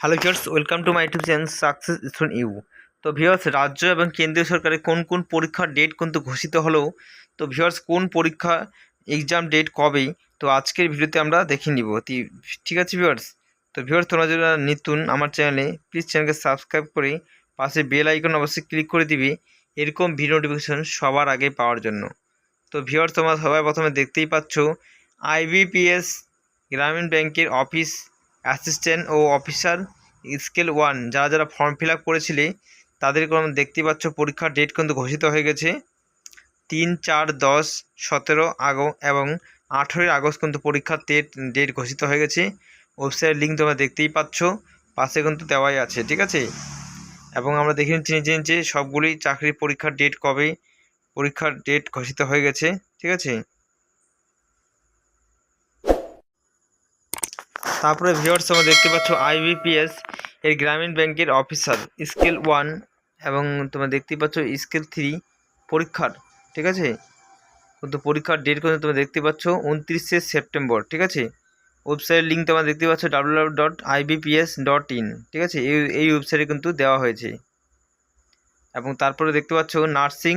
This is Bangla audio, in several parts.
Hello viewers welcome to my YouTube channel success student you তো ভিউয়ার্স রাজ্য এবং কেন্দ্রীয় সরকারের কোন কোন পরীক্ষার ডেট কিন্তু ঘোষিত হলো? তো ভিউয়ার্স কোন পরীক্ষা এক্সাম ডেট কবে তো আজকের ভিডিওতে আমরা দেখে নিব। ঠিক আছে ভিউয়ার্স তো ভিউয়ার্স তোমরা যারা নতুন আমার চ্যানেলে প্লিজ চ্যানেলকে সাবস্ক্রাইব করে পাশে বেল আইকন অবশ্যই ক্লিক করে দিবে। এরকম ভিডিও নোটিফিকেশন সবার আগে পাওয়ার জন্য। তো ভিউয়ার্স তোমরা সবাই প্রথমে দেখতেই পাচ্ছ আইবিপিএস গ্রামীণ ব্যাংকের অফিস অ্যাসিস্ট্যান্ট ও অফিসার স্কেল ওয়ান, যারা যারা ফর্ম ফিল আপ করেছিলে, তাদের কোনো দেখতে পাচ্ছ পরীক্ষার ডেট কিন্তু ঘোষিত হয়ে গেছে। তিন, চার, দশ, সতেরো আগো, এবং আঠেরোই আগস্ট কিন্তু পরীক্ষার ডেট ডেট ঘোষিত হয়ে গেছে। ওয়েবসাইট লিঙ্ক তোমরা দেখতেই পাচ্ছ, পাশে কিন্তু দেওয়াই আছে, ঠিক আছে? এবং আমরা দেখে নিচ্ছি নিচে নিচে সবগুলি চাকরির পরীক্ষার ডেট কবে, পরীক্ষার ডেট ঘোষিত হয়ে গেছে, ঠিক আছে? তারপরে ভিউয়ার্স তোমরা দেখতে পাচ্ছ আইবিপিএস এর গ্রামীণ ব্যাংকের অফিসার স্কেল ওয়ান এবং তোমরা দেখতেই পাচ্ছ স্কেল থ্রি পরীক্ষার, ঠিক আছে? কিন্তু পরীক্ষার ডেট কিন্তু তোমরা দেখতে পাচ্ছ উনত্রিশে সেপ্টেম্বর, ঠিক আছে? ওয়েবসাইট লিঙ্ক তোমরা দেখতে পাচ্ছ W dot IBPS dot in ঠিক আছে? এই এই ওয়েবসাইটে কিন্তু দেওয়া হয়েছে। এবং তারপরে দেখতে পাচ্ছ নার্সিং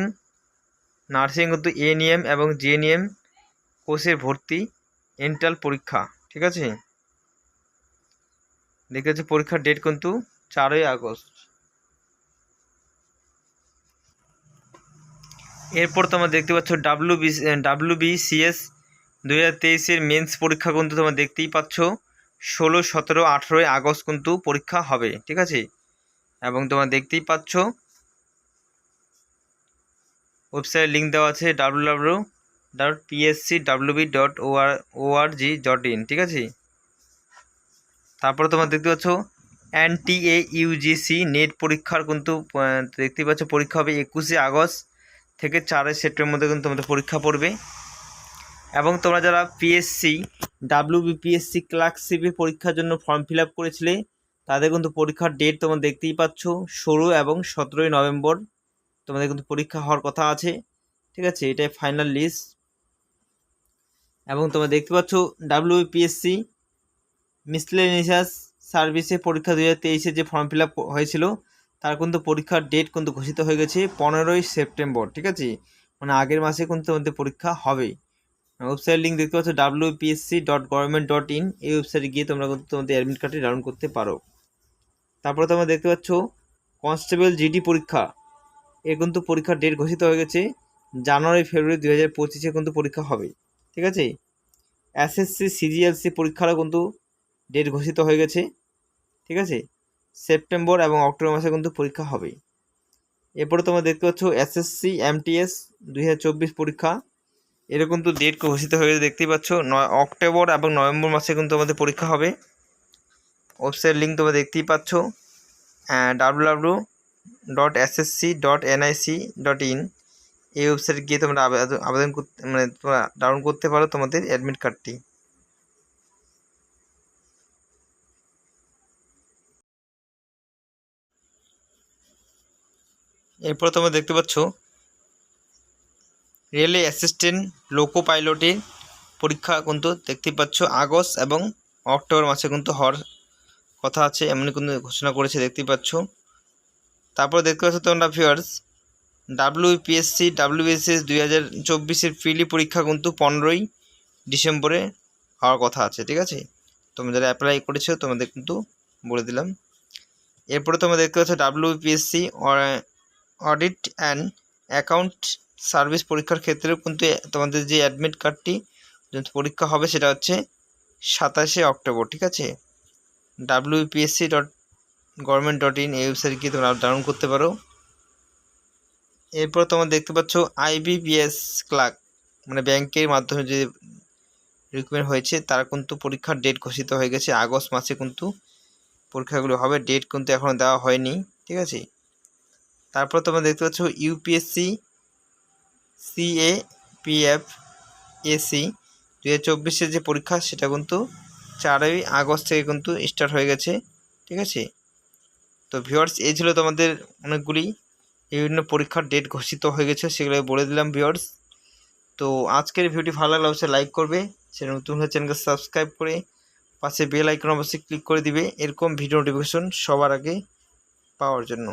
নার্সিং কিন্তু এএনএম এবং জিএনএম কোর্সের ভর্তি এন্টাল পরীক্ষা, ঠিক আছে? দেখতে পাচ্ছি পরীক্ষার ডেট কিন্তু চারই আগস্ট। এরপর তোমরা দেখতে পাচ্ছ ডাব্লিউ বি ডাব্লিউ বিসিএস দু হাজার তেইশের মেন্স পরীক্ষা কিন্তু তোমরা দেখতেই পাচ্ছ। ষোলো, সতেরো, আঠেরোই আগস্ট কিন্তু পরীক্ষা হবে, ঠিক আছে? এবং তোমরা দেখতেই পাচ্ছ ওয়েবসাইট লিঙ্ক দেওয়া আছে W W dot PSC WB dot OR ORG dot in ঠিক আছে? তারপরে তোমরা দেখতে পাচ্ছ এনটিএ ইউজিসি নেট পরীক্ষার কিন্তু আহ, দেখতেই পাচ্ছ পরীক্ষা হবে একুশে আগস্ট থেকে চারই সেপ্টেম্বর মধ্যে কিন্তু তোমাদের পরীক্ষা পড়বে। এবং তোমরা যারা পিএসসি ডাব্লিউবিপিএসসি ক্লার্কশিপের পরীক্ষার জন্য ফর্ম ফিল আপ করেছিলে তাদের কিন্তু পরীক্ষার ডেট তোমরা দেখতেই পাচ্ছ ষোলো এবং সতেরোই নভেম্বর তোমাদের কিন্তু পরীক্ষা হওয়ার কথা আছে। ঠিক আছে এটাই ফাইনাল লিস্ট এবং তোমরা দেখতে পাচ্ছ ডাব্লিউবিপিএসসি মিসলেনিয়াস সার্ভিসে পরীক্ষা দু হাজার তেইশে যে ফর্ম ফিল আপ হয়েছিল, তার কিন্তু পরীক্ষার ডেট কিন্তু ঘোষিত হয়ে গেছে পনেরোই সেপ্টেম্বর, ঠিক আছে? মানে আগের মাসে কিন্তু তোমাদের পরীক্ষা হবে। ওয়েবসাইট লিঙ্ক দেখতে পাচ্ছ W PSC dot government dot in এই ওয়েবসাইটে গিয়ে তোমরা কিন্তু তোমাদের অ্যাডমিট কার্ডটি ডাউনলোড করতে পারো। তারপরে তোমরা দেখতে পাচ্ছ কনস্টেবল জিডি পরীক্ষা, এর কিন্তু পরীক্ষার ডেট ঘোষিত হয়ে গেছে, জানুয়ারি, ফেব্রুয়ারি দু হাজার পঁচিশে কিন্তু পরীক্ষা হবে, ঠিক আছে? এসএসসি সিজিএলসি পরীক্ষারও কিন্তু ডেট ঘোষিত হয়ে গেছে, ঠিক আছে? সেপ্টেম্বর এবং অক্টোবর মাসে কিন্তু পরীক্ষা হবে। এরপরে তোমরা দেখতে পাচ্ছ এসএসসি এমটিএস দুই হাজার চব্বিশ পরীক্ষা। এরকম কিন্তু ডেট ঘোষিত হয়ে দেখতেই পাচ্ছ। নয় অক্টোবর এবং নভেম্বর মাসে কিন্তু আমাদের পরীক্ষা হবে। ওয়েবসাইট লিঙ্ক তোমরা দেখতেই পাচ্ছ। W W dot SSC dot NIC dot in এই ওয়েবসাইটে গিয়ে তোমরা আবেদন করতে মানে তোমরা ডাউনলোড করতে পারো তোমাদের অ্যাডমিট কার্ডটি এরপর তোমরা দেখতে পাচ্ছ, রেলে অ্যাসিস্ট্যান্ট লোকো পাইলটের পরীক্ষা কিন্তু দেখতে পাচ্ছ, আগস্ট এবং অক্টোবর মাসে কিন্তু হওয়ার কথা আছে, এমনই কিন্তু ঘোষণা করেছে, দেখতে পাচ্ছ। তারপর দেখতে পাচ্ছ তোমরা ভিউয়ার্স ডাব্লিউপিএসসি ডাব্লিউবিএসএস দুই হাজার চব্বিশের প্রিলি পরীক্ষা কিন্তু পনেরোই ডিসেম্বরে হওয়ার কথা আছে, ঠিক আছে? তোমরা যারা অ্যাপ্লাই করেছ, তোমাদের কিন্তু বলে দিলাম। এরপরে তোমরা দেখতে পাচ্ছ WPSC audit and account service পরীক্ষার ক্ষেত্রেও কিন্তু তোমাদের যে অ্যাডমিট কার্ডটি পরীক্ষা হবে সেটা হচ্ছে সাতাশে অক্টোবর, ঠিক আছে? WPSC dot government dot in এই ওয়েবসাইট গিয়ে তোমরা ডাউনলোড করতে পারো। এরপর তোমরা দেখতে পাচ্ছ আইবিপিএস ক্লার্ক মানে ব্যাংকের মাধ্যমে যে রিক্রুটমেন্ট হয়েছে, তারা কিন্তু পরীক্ষার ডেট ঘোষিত হয়ে গেছে। আগস্ট মাসে কিন্তু পরীক্ষাগুলো হবে। ডেট কিন্তু এখনও দেওয়া হয়নি, ঠিক আছে? তারপর তোমরা দেখতে পাচ্ছ ইউপিএসসি সিএ পিএফ এসি দু হাজার যে পরীক্ষা, সেটা কিন্তু চারই আগস্ট থেকে কিন্তু স্টার্ট হয়ে গেছে, ঠিক আছে? তো ভিউয়ার্স এই ছিল তোমাদের অনেকগুলি বিভিন্ন পরীক্ষার ডেট ঘোষিত হয়ে গেছে, সেগুলো বলে দিলাম ভিউয়ার্স তো আজকের ভিডিওটি ভালো লাগলে অবশ্যই লাইক করবে সে নতুন হলে চ্যানেলকে সাবস্ক্রাইব করে পাশে বেল আইকন অবশ্যই ক্লিক করে দিবে, এরকম ভিডিও নোটিফিকেশন সবার আগে পাওয়ার জন্য।